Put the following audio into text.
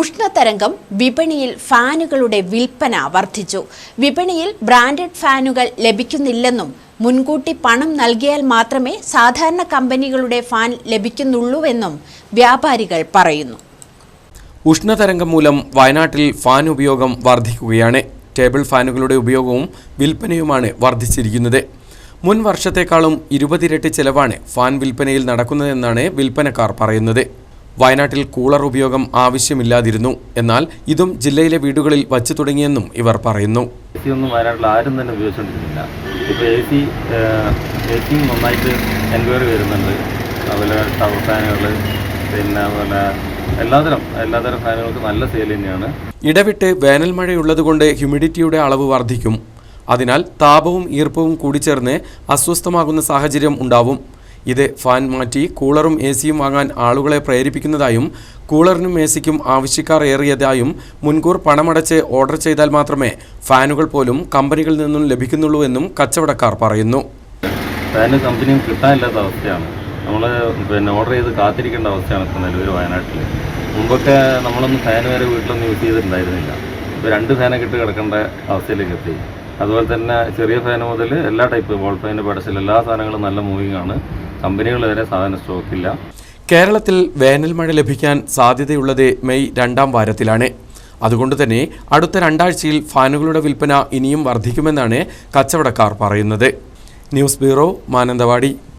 ഉഷ്ണതരംഗം വിപണിയിൽ ഫാനുകളുടെ വിൽപ്പന വർദ്ധിച്ചു. വിപണിയിൽ ബ്രാൻഡഡ് ഫാനുകൾ ലഭിക്കുന്നില്ലെന്നും മുൻകൂട്ടി പണം നൽകിയാൽ മാത്രമേ സാധാരണ കമ്പനികളുടെ ഫാൻ ലഭിക്കുന്നുള്ളൂവെന്നും വ്യാപാരികൾ പറയുന്നു. ഉഷ്ണതരംഗം മൂലം വയനാട്ടിൽ ഫാൻ ഉപയോഗം വർദ്ധിക്കുകയാണ്. ടേബിൾ ഫാനുകളുടെ ഉപയോഗവും വിൽപ്പനയുമാണ് വർദ്ധിച്ചിരിക്കുന്നത്. മുൻ വർഷത്തെക്കാളും ഇരുപതിരട്ടി ചെലവാണ് ഫാൻ വിൽപ്പനയിൽ നടക്കുന്നതെന്നാണ് വിൽപ്പനക്കാർ പറയുന്നത്. വയനാട്ടിൽ കൂളർ ഉപയോഗം ആവശ്യമില്ലാതിരുന്നു. എന്നാൽ ഇതും ജില്ലയിലെ വീടുകളിൽ വച്ചു തുടങ്ങിയെന്നും ഇവർ പറയുന്നു. ഒന്നും വയനാട്ടിൽ ആരും തന്നെ ഉപയോഗിച്ചുകൊണ്ടിരുന്നില്ല ഇപ്പോൾ എ സി എ സി നന്നായിട്ട് എൻക്വയറി വരുന്നുണ്ട്. അതുപോലെ ടവർ ഫാനുകൾ പിന്നെ അതുപോലെ എല്ലാതരം എല്ലാതരം ഫാനുകൾക്ക് നല്ല സെയിൽ തന്നെയാണ്. ഇടവിട്ട് വേനൽ മഴയുള്ളതുകൊണ്ട് ഹ്യൂമിഡിറ്റിയുടെ അളവ് വർദ്ധിക്കും. അതിനാൽ താപവും ഈർപ്പവും കൂടിച്ചേർന്ന് അസ്വസ്ഥമാകുന്ന സാഹചര്യം ഉണ്ടാവും. ഇത് ഫാൻ മാറ്റി കൂളറും എ സിയും വാങ്ങാൻ ആളുകളെ പ്രേരിപ്പിക്കുന്നതായും കൂളറിനും എ സിക്കും ആവശ്യക്കാർ ഏറിയതായും മുൻകൂർ പണമടച്ച് ഓർഡർ ചെയ്താൽ മാത്രമേ ഫാനുകൾ പോലും കമ്പനികളിൽ നിന്നും ലഭിക്കുന്നുള്ളൂ എന്നും കച്ചവടക്കാർ പറയുന്നു. ഫാന് കമ്പനിയും കിട്ടാനില്ലാത്ത അവസ്ഥയാണ്. നമ്മൾ പിന്നെ ഓർഡർ ചെയ്ത് കാത്തിരിക്കേണ്ട അവസ്ഥയാണ് ഇപ്പോൾ നിലവിൽ വയനാട്ടിൽ മുമ്പൊക്കെ നമ്മളൊന്നും ഫാൻ വരെ വീട്ടിലൊന്നും യൂസ് ചെയ്തിട്ടുണ്ടായിരുന്നില്ല. ഇപ്പോൾ രണ്ട് ഫാനൊക്കെ ഇട്ട് കിടക്കേണ്ട അവസ്ഥയിലേക്ക് എത്തി. അതുപോലെ തന്നെ ചെറിയ ഫാൻ മുതൽ എല്ലാ ടൈപ്പ് വോൾ ഫാനിന്റെ പടച്ചിൽ എല്ലാ സാധനങ്ങളും നല്ല മൂവിങ് ആണ് കമ്പനികൾ വരെ സാധനം സ്റ്റോക്കില്ല കേരളത്തിൽ വേനൽ മഴ ലഭിക്കാൻ സാധ്യതയുള്ളത് മെയ് രണ്ടാം വാരത്തിലാണ്. അതുകൊണ്ട് തന്നെ അടുത്ത രണ്ടാഴ്ചയിൽ ഫാനുകളുടെ വിൽപ്പന ഇനിയും വർദ്ധിക്കുമെന്നാണ് കച്ചവടക്കാർ പറയുന്നത്. News bureau Mananthavady.